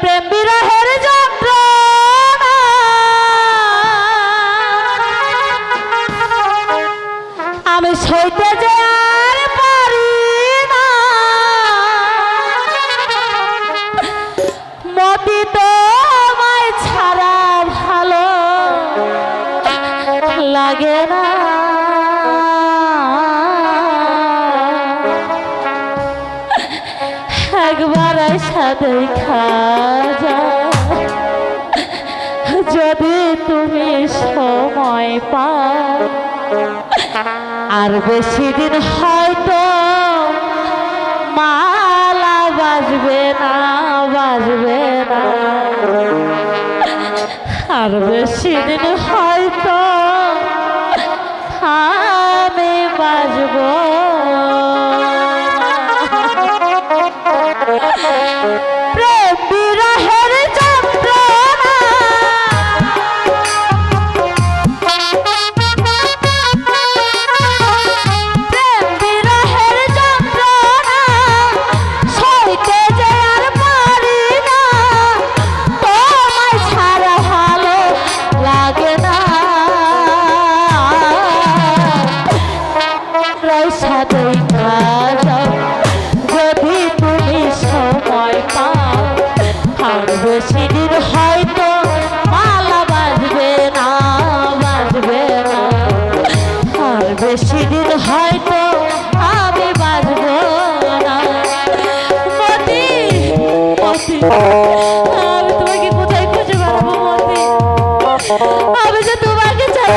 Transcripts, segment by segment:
প্রেম বিরহের যন্ত্রণা। আমি সইতে যে আর পারি না। তোমায় ছাড়া ভালো লাগে না। দেখা যায়। যদি তুমি সময় পা আর বেশি দিন হয়তো মালা বাজবে না বাজবে না। আর বেশি দিন হয়তো আমি বাজবো Thank you. আমি তোমাকে কোথায় খুঁজে বেড়াবো মন্দির আমি যে তোমাকে চাই।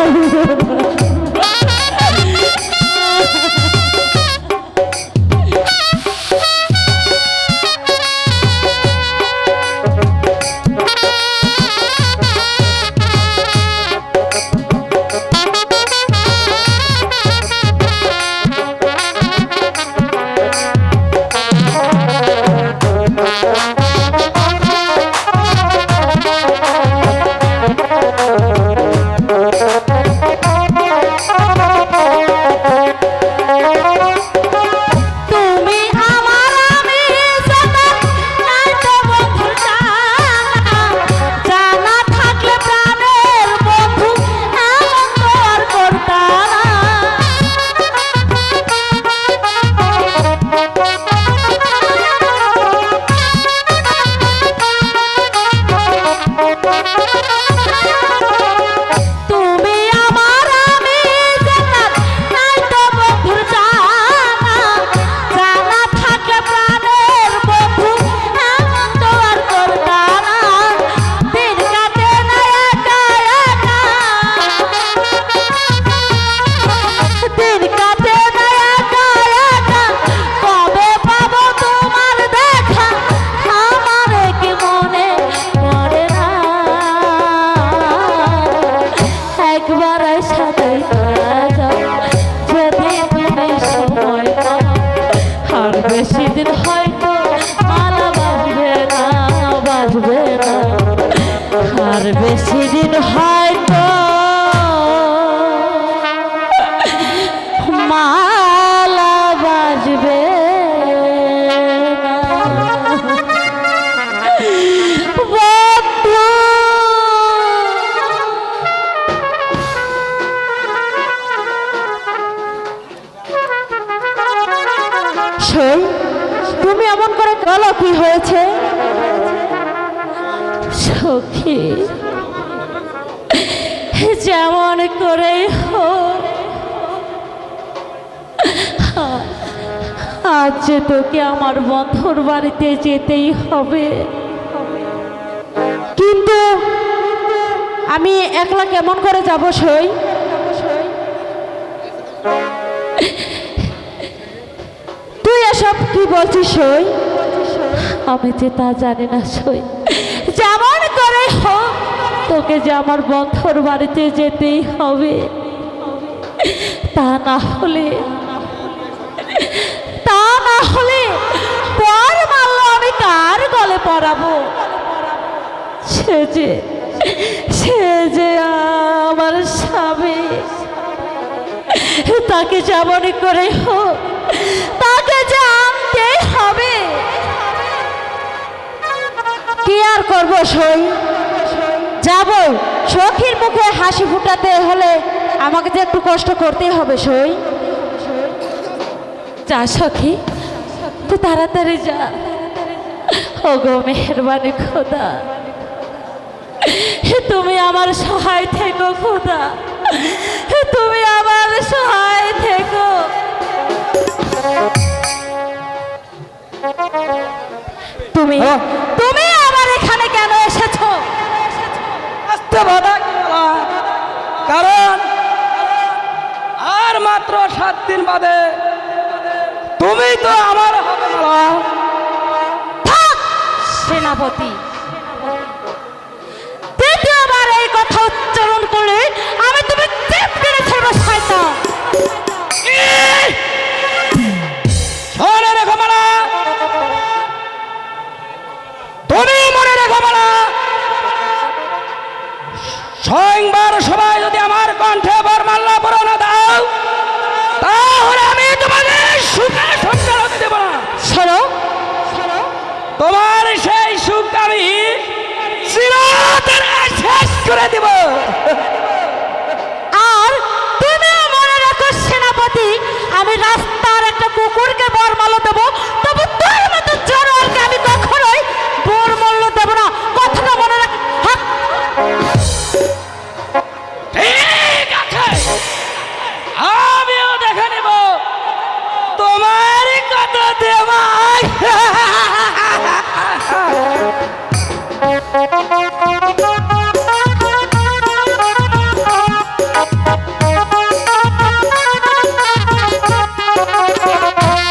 ভালো দিন হয়তো সখী যেমন করে হোক আজ যে তোকে আমার বন্ধুর বাড়িতে যেতেই হবে। কিন্তু আমি একলা কেমন করে যাব সই? তুই এসব কি বলছিস সই? আমি যে তা জানি না সই। তোকে যে আমার বন্ধুর বাড়িতে যেতেই হবে, তা না হলে, তা না হলে পর মারল আমি কার গলে পড়াবো? সে যে সে যে আমার স্বামী, তাকে যেমন করে হোক, তাকে জানতে হবে। কি আর করব সই? যাব। সখীর মুখে হাসি ফুটাতে হলে আমাকে যে একটু কষ্ট করতেই হবে সই। যা সখী তুই তাড়াতাড়ি যা। ও গো মেহরবানি খোদা। তুমি আমার সহায় থেকো খোদা। তুমি আমার সহায় থেকো। তুমি তুমি আসতে বাধা কারণ আর মাত্র সাত দিন বাদে তুমি তো আমার হবে সেনাপতি। স্বয়ংবার সবাই যদি আমার কণ্ঠে বরমাল্লা পরে না দাও তাহলে আমি তোমাকে সুখে সংসার হতে দেবো না। শোনো। তোমার সেই সুখ আমি চিরতরে শেষ করে দেব। আর তুমি মনে রাখো সেনাপতি আমি রাস্তার একটা কুকুরকে বরমাল্য দেবো।